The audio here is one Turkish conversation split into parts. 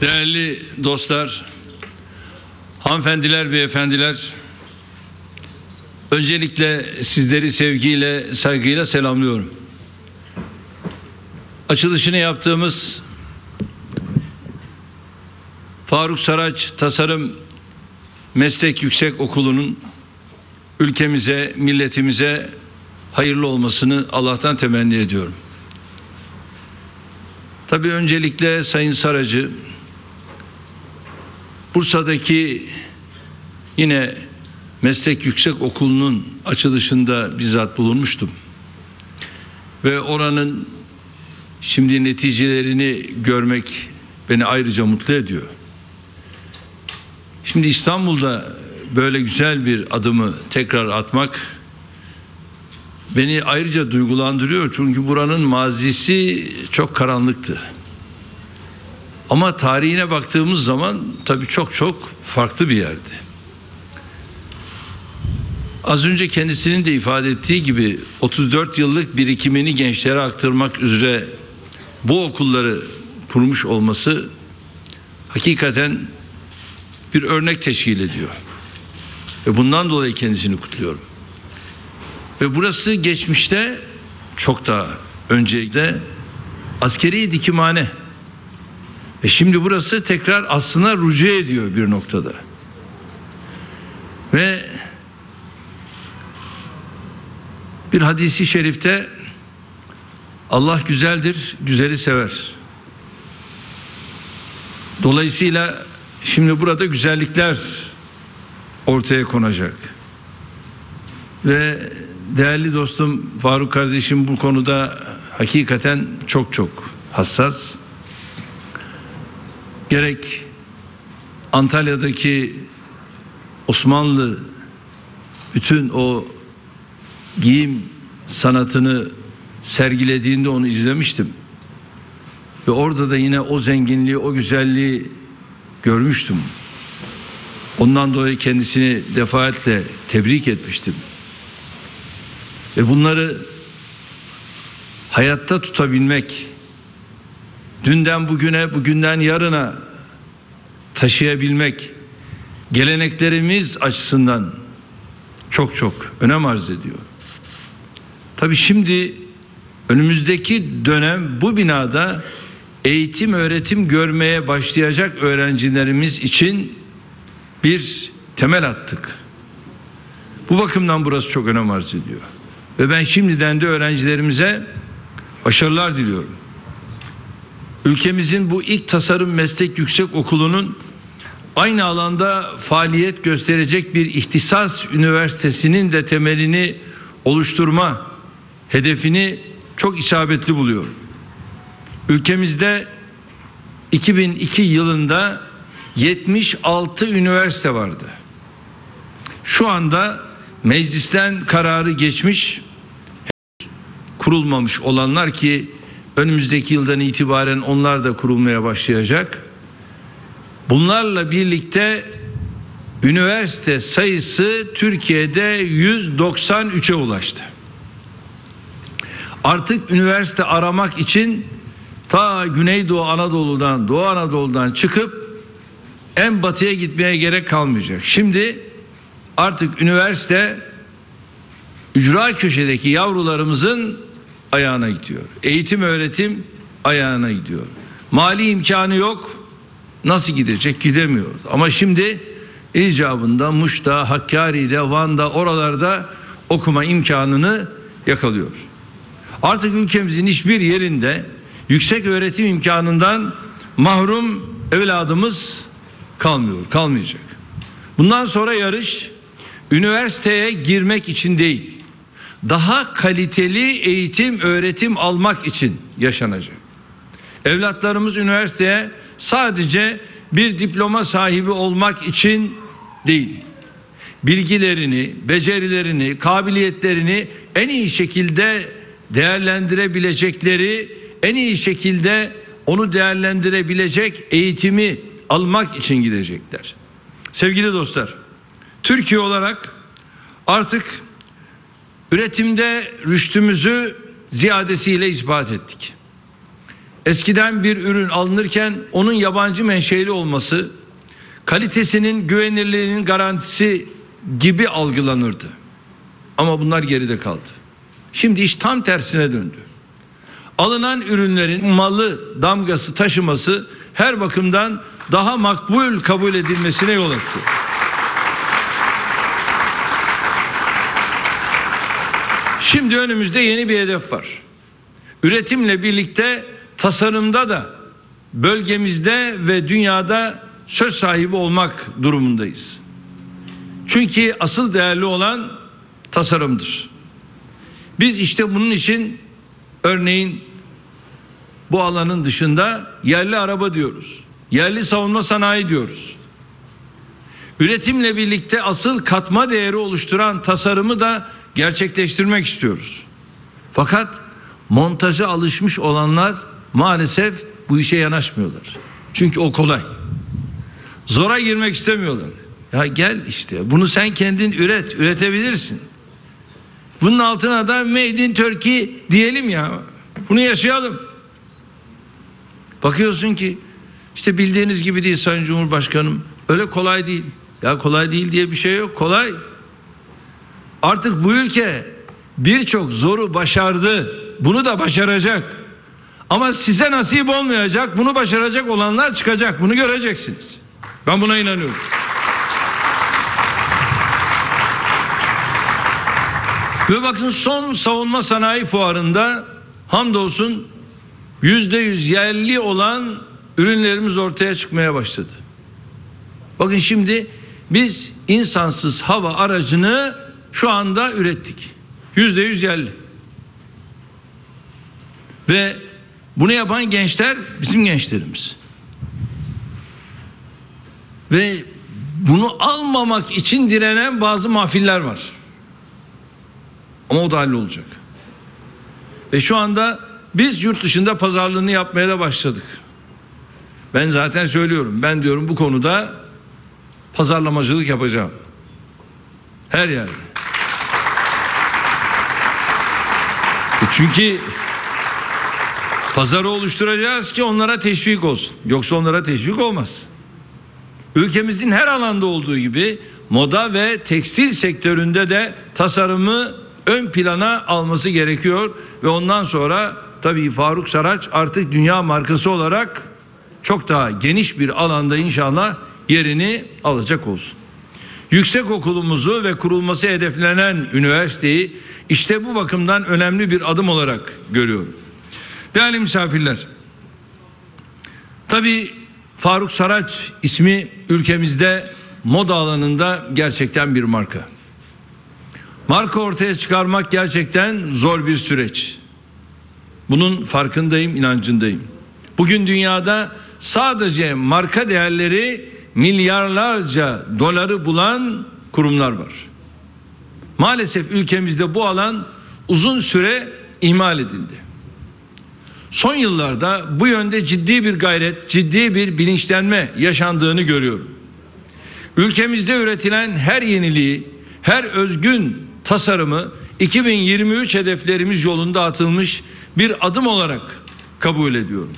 Değerli dostlar, hanımefendiler, beyefendiler, öncelikle sizleri sevgiyle, saygıyla selamlıyorum. Açılışını yaptığımız Faruk Saraç Tasarım Meslek Yüksek Okulu'nun ülkemize, milletimize hayırlı olmasını Allah'tan temenni ediyorum. Tabii öncelikle Sayın Saracı Bursa'daki yine Meslek Yüksek Okulu'nun açılışında bizzat bulunmuştum. Ve oranın şimdi neticelerini görmek beni ayrıca mutlu ediyor. Şimdi İstanbul'da böyle güzel bir adımı tekrar atmak beni ayrıca duygulandırıyor çünkü buranın mazisi çok karanlıktı. Ama tarihine baktığımız zaman tabii çok çok farklı bir yerdi. Az önce kendisinin de ifade ettiği gibi 34 yıllık birikimini gençlere aktarmak üzere bu okulları kurmuş olması hakikaten bir örnek teşkil ediyor. Ve bundan dolayı kendisini kutluyorum. Ve burası geçmişte çok daha öncelikle askeri dikimhane. Ve şimdi burası tekrar aslına rücu ediyor bir noktada. Ve bir hadisi şerifte Allah güzeldir, güzeli sever. Dolayısıyla şimdi burada güzellikler ortaya konacak. Ve değerli dostum Faruk kardeşim bu konuda hakikaten çok çok hassas. Gerek Antalya'daki Osmanlı bütün o giyim sanatını sergilediğinde onu izlemiştim. Ve orada da yine o zenginliği, o güzelliği görmüştüm. Ondan dolayı kendisini defaatle tebrik etmiştim. Ve bunları hayatta tutabilmek, dünden bugüne, bugünden yarına taşıyabilmek, geleneklerimiz açısından çok çok önem arz ediyor. Tabii şimdi önümüzdeki dönem bu binada eğitim öğretim görmeye başlayacak öğrencilerimiz için bir temel attık. Bu bakımdan burası çok önem arz ediyor. Ve ben şimdiden de öğrencilerimize başarılar diliyorum. Ülkemizin bu ilk tasarım meslek yüksek okulunun aynı alanda faaliyet gösterecek bir ihtisas üniversitesinin de temelini oluşturma hedefini çok isabetli buluyorum. Ülkemizde 2002 yılında 76 üniversite vardı. Şu anda meclisten kararı geçmiş kurulmamış olanlar ki önümüzdeki yıldan itibaren onlar da kurulmaya başlayacak. Bunlarla birlikte üniversite sayısı Türkiye'de 193'e ulaştı. Artık üniversite aramak için ta Güneydoğu Anadolu'dan, Doğu Anadolu'dan çıkıp en batıya gitmeye gerek kalmayacak. Şimdi artık üniversite ücra köşedeki yavrularımızın ayağına gidiyor. Eğitim öğretim ayağına gidiyor. Mali imkanı yok. Nasıl gidecek? Gidemiyor. Ama şimdi icabında Muş'ta, Hakkari'de, Van'da oralarda okuma imkanını yakalıyor. Artık ülkemizin hiçbir yerinde yüksek öğretim imkanından mahrum evladımız kalmıyor, kalmayacak. Bundan sonra yarış üniversiteye girmek için değil, daha kaliteli eğitim, öğretim almak için yaşanacak. Evlatlarımız üniversiteye sadece bir diploma sahibi olmak için değil, bilgilerini, becerilerini, kabiliyetlerini en iyi şekilde değerlendirebilecekleri, en iyi şekilde onu değerlendirebilecek eğitimi almak için gidecekler. Sevgili dostlar, Türkiye olarak artık üretimde rüştümüzü ziyadesiyle ispat ettik. Eskiden bir ürün alınırken onun yabancı menşeli olması kalitesinin güvenilirliğinin garantisi gibi algılanırdı. Ama bunlar geride kaldı. Şimdi iş tam tersine döndü. Alınan ürünlerin malı damgası taşıması her bakımdan daha makbul kabul edilmesine yol açıyor. Şimdi önümüzde yeni bir hedef var. Üretimle birlikte tasarımda da bölgemizde ve dünyada söz sahibi olmak durumundayız. Çünkü asıl değerli olan tasarımdır. Biz işte bunun için örneğin bu alanın dışında yerli araba diyoruz. Yerli savunma sanayi diyoruz. Üretimle birlikte asıl katma değeri oluşturan tasarımı da gerçekleştirmek istiyoruz. Fakat montaja alışmış olanlar maalesef bu işe yanaşmıyorlar. Çünkü o kolay. Zora girmek istemiyorlar. Ya gel işte bunu sen kendin üret, üretebilirsin. Bunun altına da Made in Turkey diyelim ya. Bunu yaşayalım. Bakıyorsun ki işte bildiğiniz gibi değil Sayın Cumhurbaşkanım. Öyle kolay değil. Ya kolay değil diye bir şey yok. Kolay. Artık bu ülke birçok zoru başardı. Bunu da başaracak. Ama size nasip olmayacak. Bunu başaracak olanlar çıkacak. Bunu göreceksiniz. Ben buna inanıyorum. Ve bakın son savunma sanayi fuarında hamdolsun yüzde yüz yerli olan ürünlerimiz ortaya çıkmaya başladı. Bakın şimdi biz insansız hava aracını şu anda ürettik. Yüzde yüz yerli. Ve bunu yapan gençler bizim gençlerimiz. Ve bunu almamak için direnen bazı mafiller var. Ama o da hallolacak. Ve şu anda biz yurt dışında pazarlığını yapmaya da başladık. Ben zaten söylüyorum. Ben diyorum bu konuda pazarlamacılık yapacağım. Her yerde. E çünkü pazarı oluşturacağız ki onlara teşvik olsun. Yoksa onlara teşvik olmaz. Ülkemizin her alanda olduğu gibi moda ve tekstil sektöründe de tasarımı ön plana alması gerekiyor ve ondan sonra tabii Faruk Saraç artık dünya markası olarak çok daha geniş bir alanda inşallah yerini alacak olsun. Yüksek okulumuzu ve kurulması hedeflenen üniversiteyi işte bu bakımdan önemli bir adım olarak görüyorum. Değerli misafirler, tabii Faruk Saraç ismi ülkemizde moda alanında gerçekten bir marka. Marka ortaya çıkarmak gerçekten zor bir süreç. Bunun farkındayım, inancındayım. Bugün dünyada sadece marka değerleri milyarlarca doları bulan kurumlar var. Maalesef ülkemizde bu alan uzun süre ihmal edildi. Son yıllarda bu yönde ciddi bir gayret, ciddi bir bilinçlenme yaşandığını görüyorum. Ülkemizde üretilen her yeniliği, her özgün tasarımı 2023 hedeflerimiz yolunda atılmış bir adım olarak kabul ediyorum.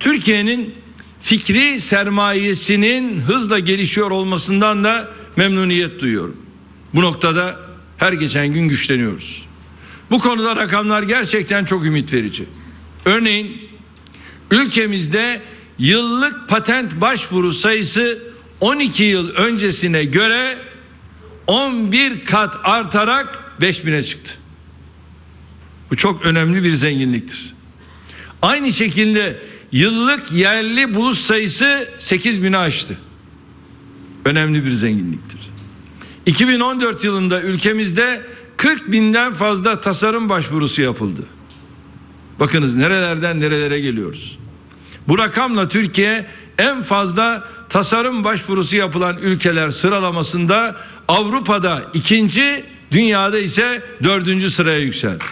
Türkiye'nin fikri sermayesinin hızla gelişiyor olmasından da memnuniyet duyuyorum. Bu noktada her geçen gün güçleniyoruz. Bu konuda rakamlar gerçekten çok ümit verici. Örneğin ülkemizde yıllık patent başvuru sayısı 12 yıl öncesine göre 11 kat artarak 5000'e çıktı. Bu çok önemli bir zenginliktir. Aynı şekilde yıllık yerli buluş sayısı 8000'i aştı. Önemli bir zenginliktir. 2014 yılında ülkemizde 40 binden fazla tasarım başvurusu yapıldı. Bakınız nerelerden nerelere geliyoruz. Bu rakamla Türkiye en fazla tasarım başvurusu yapılan ülkeler sıralamasında Avrupa'da ikinci, dünyada ise dördüncü sıraya yükseldi.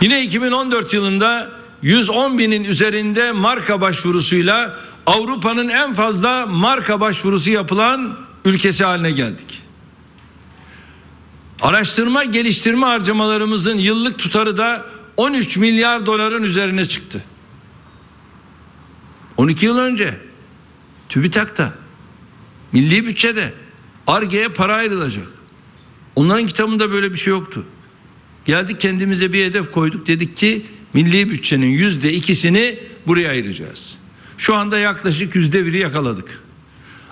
Yine 2014 yılında 110 binin üzerinde marka başvurusuyla Avrupa'nın en fazla marka başvurusu yapılan ülkesi haline geldik. Araştırma geliştirme harcamalarımızın yıllık tutarı da 13 milyar doların üzerine çıktı. 12 yıl önce TÜBİTAK'ta milli bütçede ARGE'ye para ayrılacak. Onların kitabında böyle bir şey yoktu. Geldik kendimize bir hedef koyduk. Dedik ki milli bütçenin yüzde ikisini buraya ayıracağız. Şu anda yaklaşık yüzde biri yakaladık.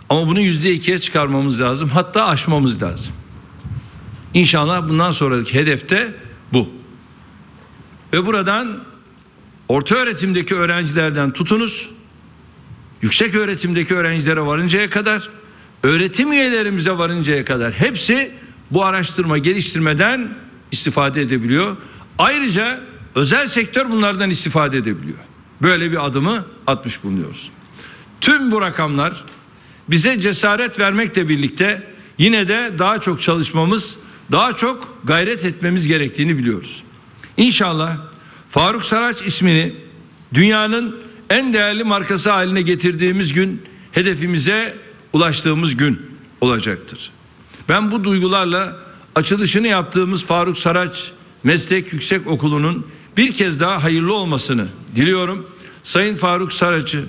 Ama bunu yüzde ikiye çıkarmamız lazım. Hatta aşmamız lazım. İnşallah bundan sonraki hedef de bu. Ve buradan orta öğretimdeki öğrencilerden tutunuz, yüksek öğretimdeki öğrencilere varıncaya kadar, öğretim üyelerimize varıncaya kadar hepsi bu araştırma geliştirmeden istifade edebiliyor. Ayrıca özel sektör bunlardan istifade edebiliyor. Böyle bir adımı atmış bulunuyoruz. Tüm bu rakamlar bize cesaret vermekle birlikte yine de daha çok çalışmamız, daha çok gayret etmemiz gerektiğini biliyoruz. İnşallah Faruk Saraç ismini dünyanın en değerli markası haline getirdiğimiz gün hedefimize ulaştığımız gün olacaktır. Ben bu duygularla açılışını yaptığımız Faruk Saraç Meslek Yüksek Okulu'nun bir kez daha hayırlı olmasını diliyorum. Sayın Faruk Saraç'ı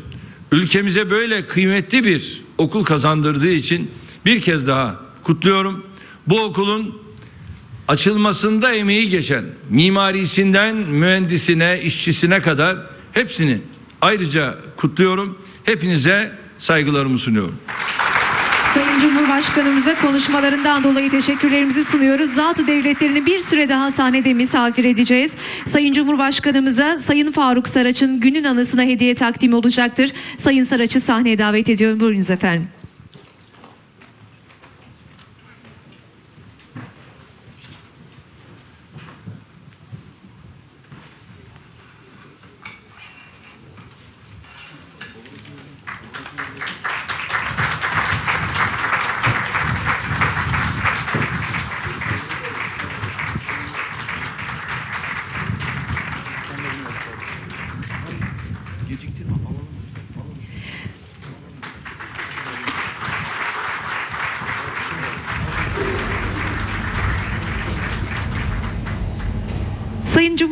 ülkemize böyle kıymetli bir okul kazandırdığı için bir kez daha kutluyorum. Bu okulun açılmasında emeği geçen mimarisinden mühendisine, işçisine kadar hepsini ayrıca kutluyorum. Hepinize saygılarımı sunuyorum. Sayın Cumhurbaşkanımıza konuşmalarından dolayı teşekkürlerimizi sunuyoruz. Zatı devletlerini bir süre daha sahnede misafir edeceğiz. Sayın Cumhurbaşkanımıza Sayın Faruk Saraç'ın günün anısına hediye takdimi olacaktır. Sayın Saraç'ı sahneye davet ediyorum. Buyurunuz efendim.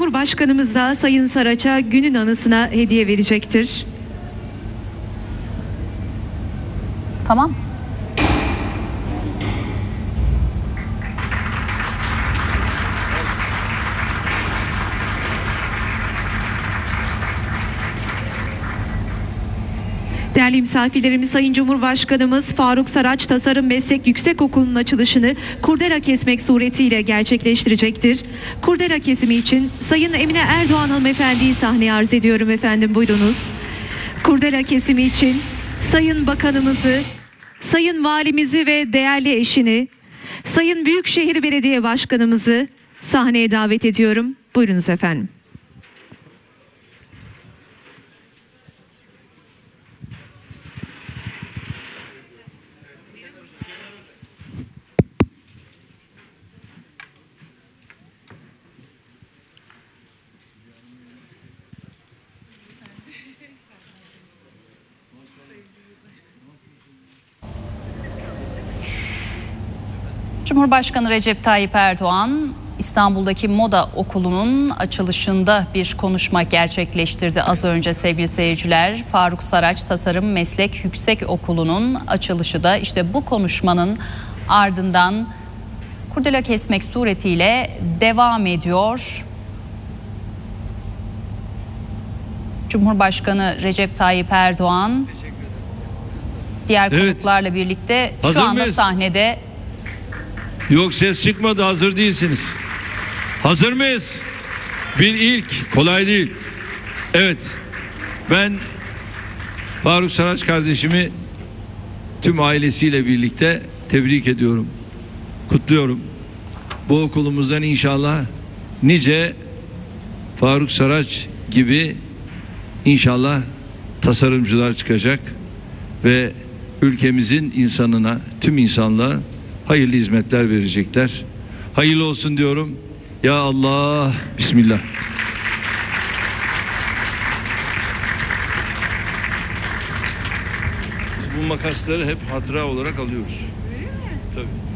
Cumhurbaşkanımız da Sayın Saraç'a günün anısına hediye verecektir. Tamam. Değerli misafirlerimiz Sayın Cumhurbaşkanımız Faruk Saraç Tasarım Meslek Yüksekokulu'nun açılışını kurdela kesmek suretiyle gerçekleştirecektir. Kurdela kesimi için Sayın Emine Erdoğan hanımefendiyi sahneye arz ediyorum efendim buyurunuz. Kurdela kesimi için Sayın Bakanımızı, Sayın Valimizi ve değerli eşini, Sayın Büyükşehir Belediye Başkanımızı sahneye davet ediyorum. Buyurunuz efendim. Cumhurbaşkanı Recep Tayyip Erdoğan İstanbul'daki Moda Okulu'nun açılışında bir konuşma gerçekleştirdi az önce sevgili seyirciler. Faruk Saraç Tasarım Meslek Yüksek Okulu'nun açılışı da işte bu konuşmanın ardından kurdela kesmek suretiyle devam ediyor. Cumhurbaşkanı Recep Tayyip Erdoğan diğer Evet. konuklarla birlikte Hazır şu anda mıyız? sahnede Yok ses çıkmadı hazır değilsiniz. Hazır mıyız? Bir ilk kolay değil. Evet ben Faruk Saraç kardeşimi tüm ailesiyle birlikte tebrik ediyorum. Kutluyorum. Bu okulumuzdan inşallah nice Faruk Saraç gibi inşallah tasarımcılar çıkacak ve ülkemizin insanına, tüm insanlığa hayırlı hizmetler verecekler. Hayırlı olsun diyorum. Ya Allah, Bismillah. Biz bu makasları hep hatıra olarak alıyoruz. Öyle mi? Tabii.